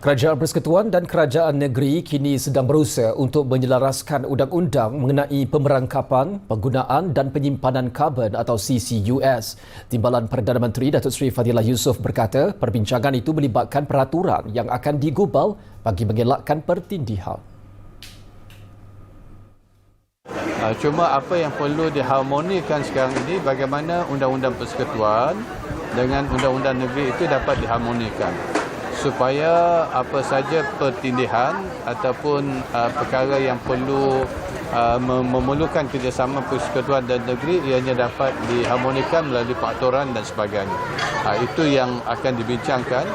Kerajaan Persekutuan dan Kerajaan Negeri kini sedang berusaha untuk menyelaraskan undang-undang mengenai pemerangkapan, penggunaan dan penyimpanan karbon atau CCUS. Timbalan Perdana Menteri Datuk Seri Fadilah Yusof berkata perbincangan itu melibatkan peraturan yang akan digubal bagi mengelakkan pertindihan. Uh, Cuma apa yang perlu diharmonikan sekarang ini bagaimana undang-undang persekutuan dengan undang-undang negeri itu dapat diharmonikan supaya apa saja pertindihan ataupun uh, perkara yang perlu uh, mem- memerlukan kerjasama persekutuan dan negeri ianya dapat diharmonikan melalui peraturan dan sebagainya. Uh, itu yang akan dibincangkan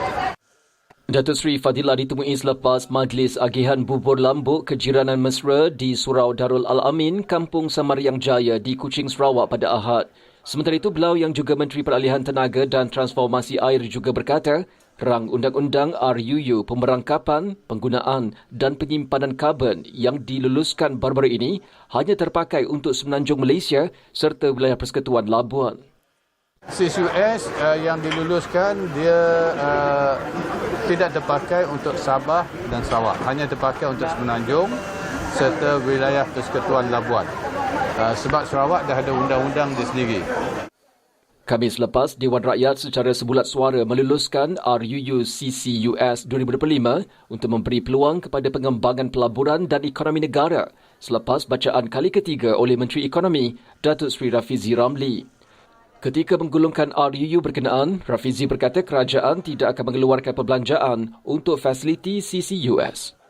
Datuk Seri Fadilah ditemui selepas Majlis Agihan Bubur Lambuk Kejiranan Mesra di Surau Darul Al-Amin, Kampung Samaryang Jaya di Kuching, Sarawak pada Ahad. Sementara itu, beliau yang juga Menteri Peralihan Tenaga dan Transformasi Air juga berkata, rang undang-undang RUU pemerangkapan, penggunaan dan penyimpanan karbon yang diluluskan baru-baru ini hanya terpakai untuk Semenanjung Malaysia serta wilayah Persekutuan Labuan. CCUS uh, yang diluluskan dia uh, tidak terpakai untuk Sabah dan Sarawak, hanya terpakai untuk Semenanjung serta wilayah Persekutuan Labuan. Uh, sebab Sarawak dah ada undang-undang dia sendiri. Khamis lepas, Dewan Rakyat secara sebulat suara meluluskan RUU CCUS 2025 untuk memberi peluang kepada pengembangan pelaburan dan ekonomi negara selepas bacaan kali ketiga oleh Menteri Ekonomi Datuk Seri Rafizi Ramli. Ketika menggulungkan RUU berkenaan, Rafizi berkata kerajaan tidak akan mengeluarkan perbelanjaan untuk fasiliti CCUS.